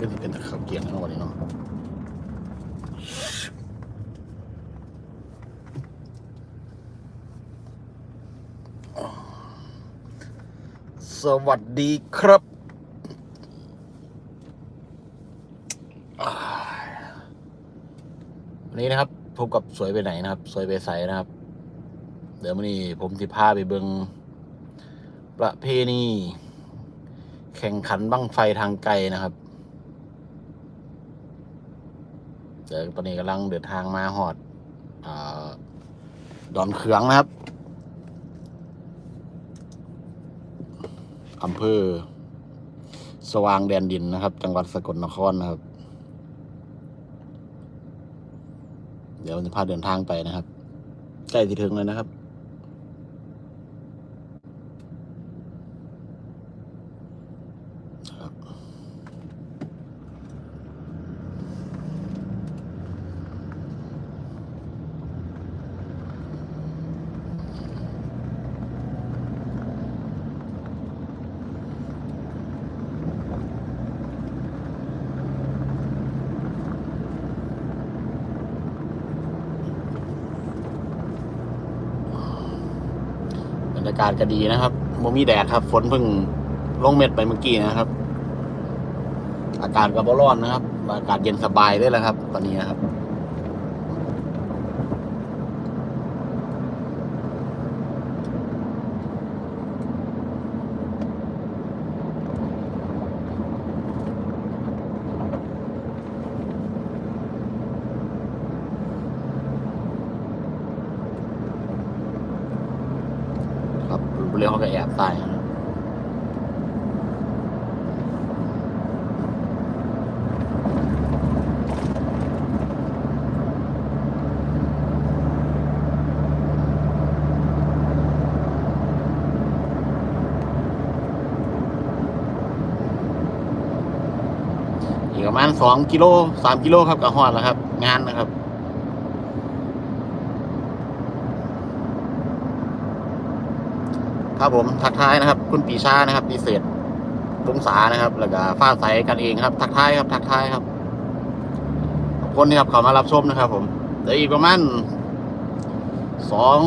ก็สิเป็นตะขับเกียงนะวันนี้เนาะสวัสดีครับวันนี้นะครับพบกับสวยไปไหนนะครับ สวยไปใสนะครับ เดี๋ยววันนี้ผมสิพาไปเบิงประเพณีแข่งขันบั้งไฟทางไกลนะครับ เดี๋ยวตอนนี้กำลังเดินทางมาหอดอดอนเขืองนะครับอำเภอ สว่างแดนดินนะครับ จังหวัดสกลนครนะครับ เดี๋ยวจะพาเดินทางไปนะครับใกล้ที่ถึงเลยนะครับครับ บรรยากาศก็ดีนะครับโมมีแดดครับ ฝนเพิ่งลงเม็ดไปเมื่อกี้นะครับ อากาศก็บ่ร้อนนะครับ อากาศเย็นสบายเลยแหละครับ ตอนนี้นะครับ ครับ เรียกเขาก็แอบตายนะครับอีกประมาณสองกิโลสามกิโลครับกับฮอดแล้วครับ งานนะครับ ครับผมทักทายนะครับ คุณปีชานะครับปีเศษวงศานะครับ แล้วก็ฟ้าใสกันเองครับ ทักทายครับ ทักทายครับขอบคุณที่ครับเขามารับชมนะครับ ผมเดี๋ยวอีกประมาณสอง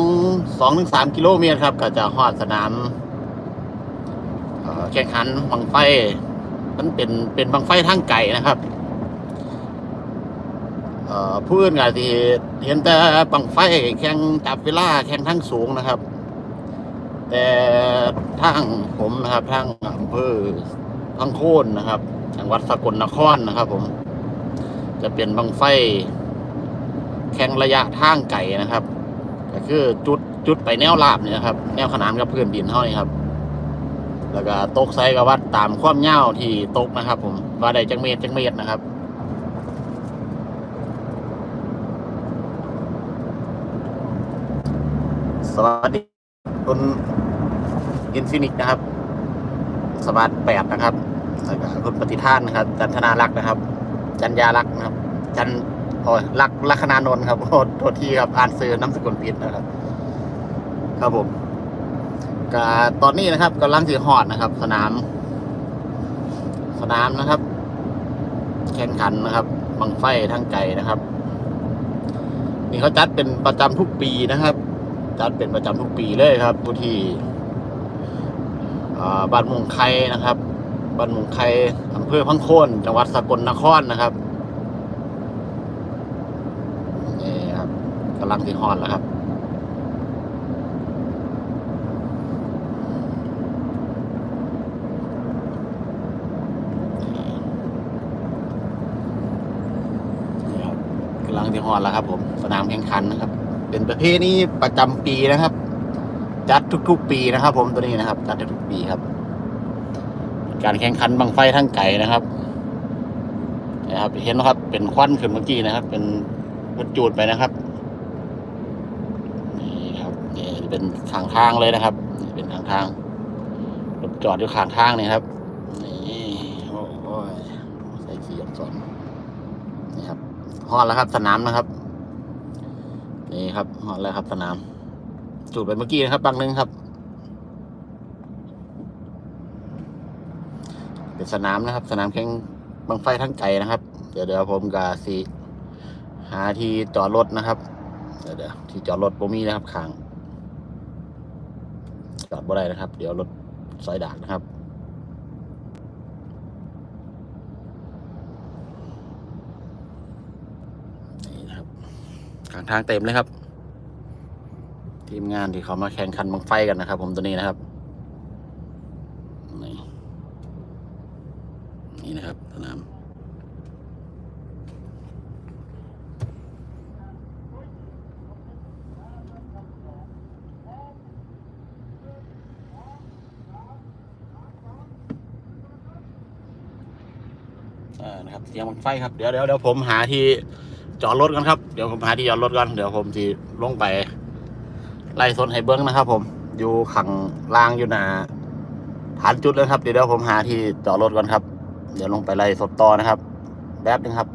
สองถึงสามกิโลเมตรครับ ก็จะฮอดสนามแข่งขันบังไฟมันเป็นเป็นบังไฟทางไก่นะครับเอ่อผู้นก็ที่เห็นแต่บังไฟแข่งจับเวลาแข่งทั้งสูงนะครับ แต่ทางผมนะครับทางอำเภอพังโคนนะครับ จังหวัดสกลนครนะครับ ผม จะเป็นบังไฟ แข่งระยะทางไก่นะครับ ก็คือจุดจุดไปแนวราบเนี่ยครับ แนวขนานกับพื้นดินเท่านี้ครับ แล้วก็ตกไซกับวัดตามความยาที่ตกนะครับ ผมว่าได้จังเมตรจังเมตรนะครับสวัสดี คุณอินฟินิกนะครับสวัสดแปดนะครับแล้วก็คุณปฏิท่านนะครับ จันทนารักษ์นะครับ จันยารักษ์นะครับ จันโอ้ยรักลัคนานนท์ครับโทษโทษทีครับอ่านซื้อน้ำสกุลผิดนะครับ ครับผมก็ตอนนี้นะครับกำลังถือหอดนะครับ สนาม สนามนะครับ แข่งขันนะครับบังไฟทั้งไก่นะครับ นี่เขาจัดเป็นประจำทุกปีนะครับ จัดเป็นประจำทุกปีเลยครับทุกที่บ้านมุงไคนะครับบ้านมุงไคอำเภอพังโคนจังหวัดสกลนครนะครับนี่ครับกำลังที่ฮอนแล้วครับนี่ครับกำลังที่ฮอนแล้วครับผมสนามแข่งขันนะครับ เป็นประเพณีประจำปีนะครับ จัดทุกๆ ปีนะครับ ผมตัวนี้นะครับ จัดทุกๆปีครับ การแข่งขันบังไฟทั้งไก่นะครับนะครับเห็นนะครับ เป็นควันขึ้นเมื่อกี้นะครับ เป็นวัดจูดไปนะครับนี่ครับนี่เป็นทางทางเลยนะครับนี่เป็นทางทางรถจอดอยู่ข้างทางนี่ครับนี่โอ้ยใส่สีอักษรนี่ครับฮอดแล้วครับสนามนะครับ นี่ครับฮอดแล้วครับสนาม จุดไปเมื่อกี้นะครับบางนึงครับ เป็นสนามนะครับ สนามแข่งบังไฟทั้งไก่นะครับ เดี๋ยวเดี๋ยวผมกับสีหาที่จอดรถนะครับ เดี๋ยวเดี๋ยวที่จอดรถผมมีนะครับข้างจอดบ่ได้นะครับ เดี๋ยวรถซอยดากนะครับ นี่นะครับ กลางทางเต็มเลยครับ ทีมงานที่เขามาแข่งขันบังไฟกันนะครับ ผมตัวนี้นะครับ นี่นี่นะครับสนามอ่านะครับเสียงบังไฟครับ เดี๋ยวเดี๋ยวเดี๋ยวผมหาที่ จอดรถกันครับ เดี๋ยวผมหาที่จอดรถกันเดี๋ยวผมที่ลงไป ไล่สนให้เบิ้งนะครับ ผม อยู่ขังล่างอยู่หนาฐานจุดแล้วครับ เดี๋ยวผมหาที่จอดรถกันครับ เดี๋ยวลงไปไล่สดต่อนะครับแป๊บนึงครับ